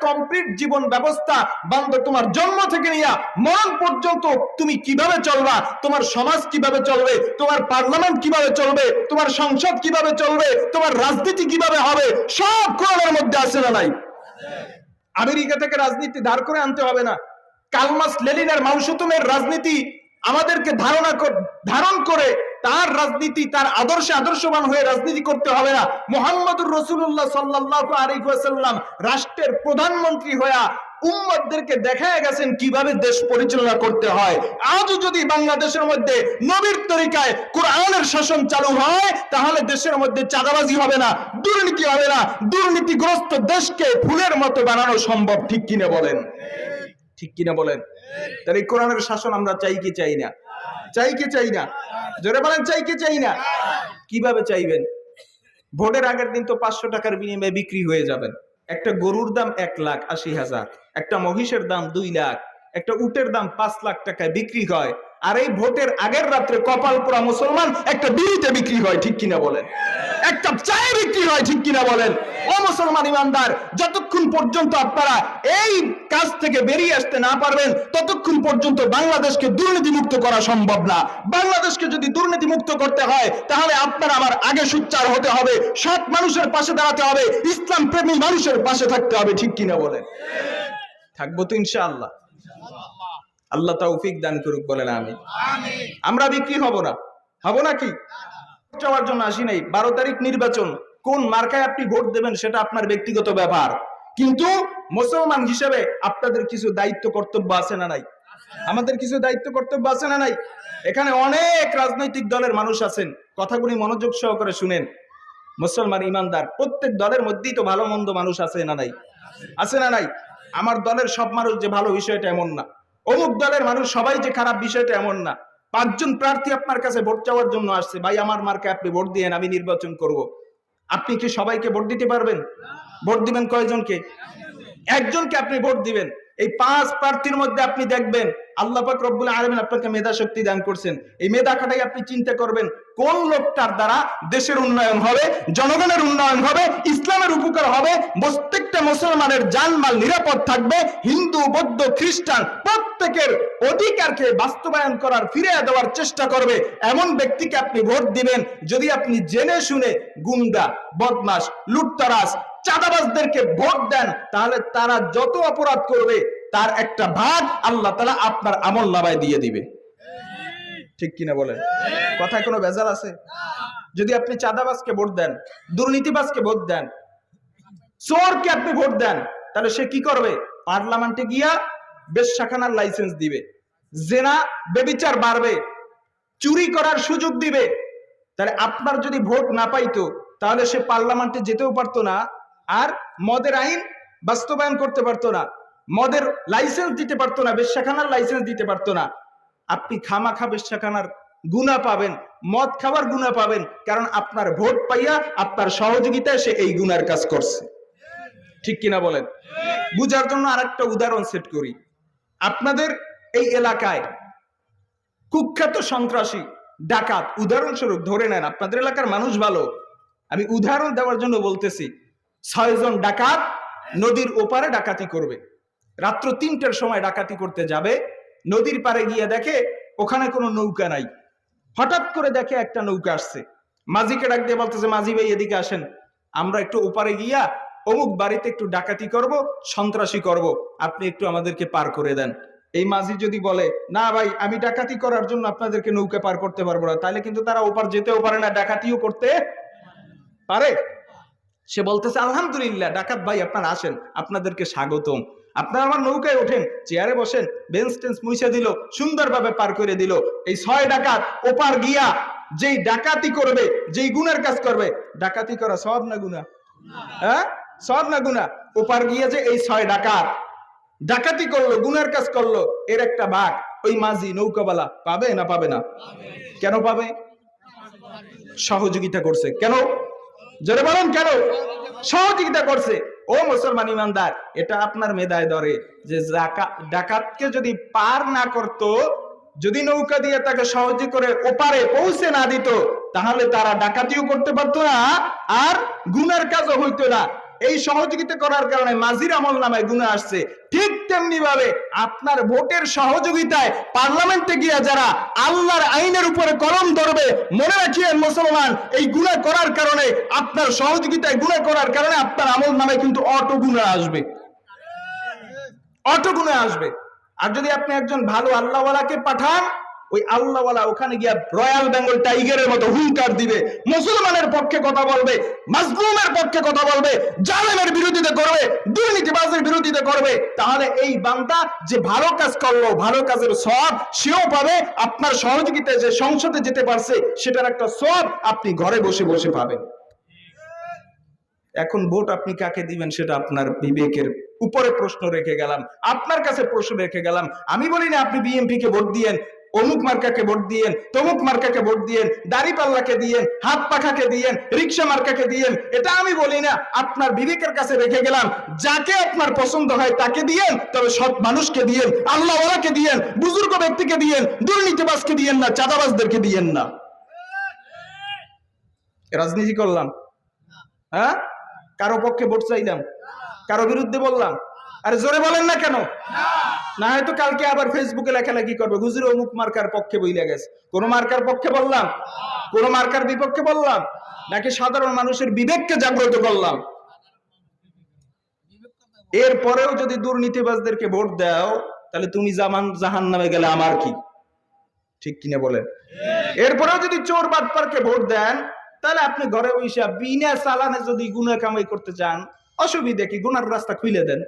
Complete জীবন ব্যবস্থা বান্ধব তোমার জন্ম থেকে নিয়ে মরণ পর্যন্ত তুমি কীভাবে চলবা? তোমার সমাজ কীভাবে চলবে? তোমার পার্লামেন্ট কীভাবে চলবে? তোমার সংসদ কীভাবে চলবে? তোমার রাজনীতি কীভাবে হবে? সব কোরআনের মধ্যে আছে না নাই? আমেরিকা থেকে রাজনীতি ধার করে আনতে হবে না। কালমাস লেলিনের মাউসুতুমের রাজনীতি আমাদেরকে ধারণা ধারণ করে তার রাজনীতি, তার আদর্শে আদর্শবান হয়ে রাজনীতি করতে হবে না। মোহাম্মদুর রসুল্লাহ সাল্লাহ আলিহাসাল্লাম রাষ্ট্রের প্রধানমন্ত্রী হয়ে উম্মতদেরকে দেখায় গেছেন কীভাবে দেশ পরিচালনা করতে হয়। আজও যদি বাংলাদেশের মধ্যে নবীর তরিকায় কোরআনের শাসন চালু হয়, তাহলে দেশের মধ্যে চাঁদাবাজি হবে না, দুর্নীতি হবে না। দুর্নীতিগ্রস্ত দেশকে ফুলের মতো বানানো সম্ভব ঠিক কিনা বলেন? ঠিক কিনা বলেন? তাহলে কোরআনের শাসন আমরা চাই কি চাই না? চাই কি চাই না? জোরে বলেন, চাই কি চাই না? কীভাবে চাইবেন? ভোটের আগের দিন তো পাঁচশো টাকার বিনিময়ে বিক্রি হয়ে যাবেন। একটা গরুর দাম এক লাখ আশি হাজার, একটা মহিষের দাম দুই লাখ, একটা উটের দাম পাঁচ লাখ টাকায় বিক্রি হয়। আর এই ভোটের আগের রাত্রে কপাল পোড়া মুসলমান একটা বিড়িতে বিক্রি হয়, ঠিক কিনা বলেন? একটা চায়ে বিক্রি হয় ঠিক কিনা বলেন? ও মুসলমান ইমানদার যতক্ষণ পর্যন্ত আপনারা এই কাজ থেকে বেরিয়ে আসতে না পারবেন ততক্ষণ পর্যন্ত বাংলাদেশকে দুর্নীতি মুক্ত করা সম্ভব না। বাংলাদেশকে যদি দুর্নীতি মুক্ত করতে হয় তাহলে আপনারা আমার আগে সুচ্চার হতে হবে সৎ মানুষের পাশে দাঁড়াতে হবে ইসলাম প্রেমী মানুষের পাশে থাকতে হবে ঠিক কিনা বলেন? থাকব তো ইনশাআল্লাহ। আল্লাহ তৌফিক দান করুক বলেন আমি আমরা বিক্রি হব না। হব নাকি চাওয়ার জন্য আসি নাই। বারো তারিখ নির্বাচন। কোন মার্কায় আপনি ভোট দেবেন সেটা আপনার ব্যক্তিগত ব্যাপার। কিন্তু মুসলমান হিসেবে আপনাদের কিছু দায়িত্ব কর্তব্য আছে না নাই? আমাদের কিছু দায়িত্ব কর্তব্য আছে না নাই? এখানে অনেক রাজনৈতিক দলের মানুষ আছেন। কথাগুলি মনোযোগ সহকারে শুনেন। মুসলমান ইমানদার, প্রত্যেক দলের মধ্যেই তো ভালো মন্দ মানুষ আছে না নাই? আছে না নাই? আমার দলের সব মানুষ যে ভালো বিষয়টা এমন না। অমুক দলের মানুষ সবাই যে খারাপ বিষয়টা এমন না। পাঁচজন প্রার্থী আপনার কাছে ভোট চাওয়ার জন্য আসছে। ভাই, আমার মার্কে আপনি ভোট দিয়েন, আমি নির্বাচন করব। আপনি কি সবাইকে ভোট দিতে পারবেন? ভোট দিবেন কয়জনকে? একজনকে আপনি ভোট দিবেন। এই পাঁচ প্রার্থীর মধ্যে আপনি দেখবেন আল্লাহ রব্বুল আলমিন আপনাকে মেধা শক্তি দান করছেন। এই মেধা খাটাই আপনি চিন্তা করবেন, কোন লোকটার দ্বারা দেশের উন্নয়ন হবে, জনগণের উন্নয়ন হবে, ইসলামের উপকার হবে, প্রত্যেকটা মুসলমানের জানমাল নিরাপদ থাকবে, হিন্দু, বৌদ্ধ, খ্রিস্টান প্রত্যেকের অধিকারকে বাস্তবায়ন করার ফিরে দেওয়ার চেষ্টা করবে। এমন ব্যক্তিকে আপনি ভোট দিবেন, যদি আপনি জেনে শুনে গুন্ডা বদমাস লুটতরাস চাঁদাবাজদেরকে ভোট দেন, তাহলে তারা যত অপরাধ করবে, তার একটা ভাগ আল্লাহ তালা আপনার আমল নামায় দিয়ে দিবে। ঠিক কিনা বলেন? কথায় কোনো ভেজাল আছে? যদি আপনি চাঁদাবাজকে ভোট দেন, দুর্নীতিবাজকে ভোট দেন, চোরকে আপনি ভোট দেন, তাহলে সে কি করবে? পার্লামেন্টে গিয়া বেশাখানার লাইসেন্স দিবে। জেনা, বেবিচার বাড়বে। চুরি করার সুযোগ দিবে। তাহলে আপনার যদি ভোট না পাইতো, তাহলে সে পার্লামেন্টে যেতেও পারতো না। আর মদের আইন বাস্তবায়ন করতে পারতো না। মদের লাইসেন্স দিতে পারতো না, বেশ্যাখানার লাইসেন্স দিতে পারতো না। আপনি খামাখা বেশ্যাখানার গুণা পাবেন, মদ খাবার গুণা পাবেন, কারণ আপনার ভোট পাইয়া আপনার সহযোগিতায় সে এই গুনার কাজ করছে। ঠিক কিনা বলেন? বুঝার জন্য আরেকটা উদাহরণ সেট করি। আপনাদের এই এলাকায় কুখ্যাত সন্ত্রাসী, ডাকাত, উদাহরণস্বরূপ ধরে নেন, আপনাদের এলাকার মানুষ ভালো। আমি উদাহরণ দেওয়ার জন্য বলতেছি ছয়জন ডাকাত নদীর ওপারে ডাকাতি করবে। রাত্র তিনটার সময় ডাকাতি করতে যাবে। নদীর পারে গিয়ে দেখে ওখানে কোনো নৌকা নাই। হঠাৎ করে দেখে একটা নৌকা আসছে। মাঝিকে ডাক দিয়ে বলতেছে, মাঝি ভাই, এদিকে আসেন। আমরা একটু ওপারে গিয়া অমুক বাড়িতে একটু ডাকাতি করব, সন্ত্রাসী করব। আপনি একটু আমাদেরকে পার করে দেন। এই মাঝি যদি বলে, না ভাই, আমি ডাকাতি করার জন্য আপনাদেরকে নৌকা পার করতে পারব না। তাহলে কিন্তু তারা ওপার যেতেও পারে না, ডাকাতিও করতে পারে। সে বলতেছে, আলহামদুলিল্লাহ, ডাকাত ভাই, আপনারা আসেন, আপনাদেরকে স্বাগতম। আপনারা আমার নৌকায় ওঠেন, চেয়ারে বসেন, বেঞ্চ টেন্স মুছে দিল, সুন্দরভাবে পার করে দিল। এই ছয় ডাকাত ওপার গিয়া যেই ডাকাতি করবে, যেই গুনার কাজ করবে, ডাকাতি করা সব না গুনা হ্যাঁ? সব না গুনা ওপার গিয়া যে এই ছয় ডাকাত ডাকাতি করল, গুনার কাজ করল, এর একটা ভাগ, ওই মাঝি নৌকাওয়ালা পাবে না পাবে না? কেন পাবে? সহযোগিতা করছে। কেন? জোরে বলেন কেন? সহযোগিতা করছে। ও মুসলমান ইমানদার, এটা আপনার মেদায় ধরে যে ডাকাতকে যদি পার না করত, যদি নৌকা দিয়ে তাকে সহজে করে ওপারে পৌঁছে না দিত, তাহলে তারা ডাকাতিও করতে পারতো না, আর গুনার কাজও হইতো না। এই সহযোগিতা করার কারণে মাঝির আমল নামায় গুণা আসছে। ঠিক তেমনি ভাবে আপনার ভোটের সহযোগিতায় পার্লামেন্টে গিয়ে যারা আল্লাহর আইনের উপরে কলম ধরবে, মনে রাখিয়েন মুসলমান, এই গুণা করার কারণে, আপনার সহযোগিতায় গুণা করার কারণে আপনার আমল নামে কিন্তু অটো গুণা আসবে। অটো গুণে আসবে। আর যদি আপনি একজন ভালো আল্লাহওয়ালাকে পাঠান ওই আল্লাহওয়ালা ওখানে গিয়া রয়্যাল বেঙ্গল টাইগারের মতো হুঙ্কার দিবে, মুসলমানের পক্ষে কথা বলবে, মাজলুমের পক্ষে কথা বলবে, জালেমের বিরোধিতা করবে, দুর্নীতিবাজের বিরোধিতা করবে, তাহলে এই বান্দা যে ভালো কাজ করল, ভালো কাজের সব সেও পাবে, আপনার সহযোগিতায় যে সংসদে যেতে পারছে, সেটার একটা সব আপনি ঘরে বসে বসে পাবেন। এখন ভোট আপনি কাকে দিবেন সেটা আপনার বিবেকের উপরে প্রশ্ন রেখে গেলাম, আপনার কাছে প্রশ্ন রেখে গেলাম। আমি বলি না আপনি বিএনপি কে ভোট দিয়েন অমুক মার্কাকে ভোট দিয়েন, তমুক মার্কাকে ভোট দিয়েন দাড়ি পাল্লাকে দিয়েন, হাত পাখাকে দিয়েন, রিক্সা মার্কাকে দিয়েন, এটা আমি বলি না, আপনার বিবেকের কাছে রেখে গেলাম, যাকে আপনার পছন্দ হয় তাকে দিয়েন, তবে সৎ মানুষকে দিয়েন, আল্লাহ ওরাকে দিয়েন, বুজুর্গ ব্যক্তিকে দিয়েন, দুর্নীতিবাজকে দিয়েন না, চাঁদাবাজদেরকে দিয়েন না। রাজনীতি করলাম। হ্যাঁ? কারও পক্ষে ভোট চাইলাম, কারও বিরুদ্ধে বললাম আরে জোরে বলেন না কেন? না হয়তো কালকে আবার ফেসবুকে লেখালেখি করবে। হুজুর অমুক মার্কার পক্ষে বইলে গেছে। কোন মার্কার পক্ষে বললাম? কোন মার্কার বিপক্ষে বললাম? নাকি সাধারণ মানুষের বিবেককে জাগ্রত করলাম? এরপরেও যদি দুর্নীতিবাজদেরকে ভোট দাও, তাহলে তুমি জামান জাহান নামে গেলে আমার কি? ঠিক কিনা বলেন? এরপরেও যদি চোর বাটপারকে ভোট দেন, তাহলে আপনি ঘরে বসে বিনা চালানে যদি গুনা কামাই করতে চান, অসুবিধা কি? গুনার রাস্তা খুলে দেন।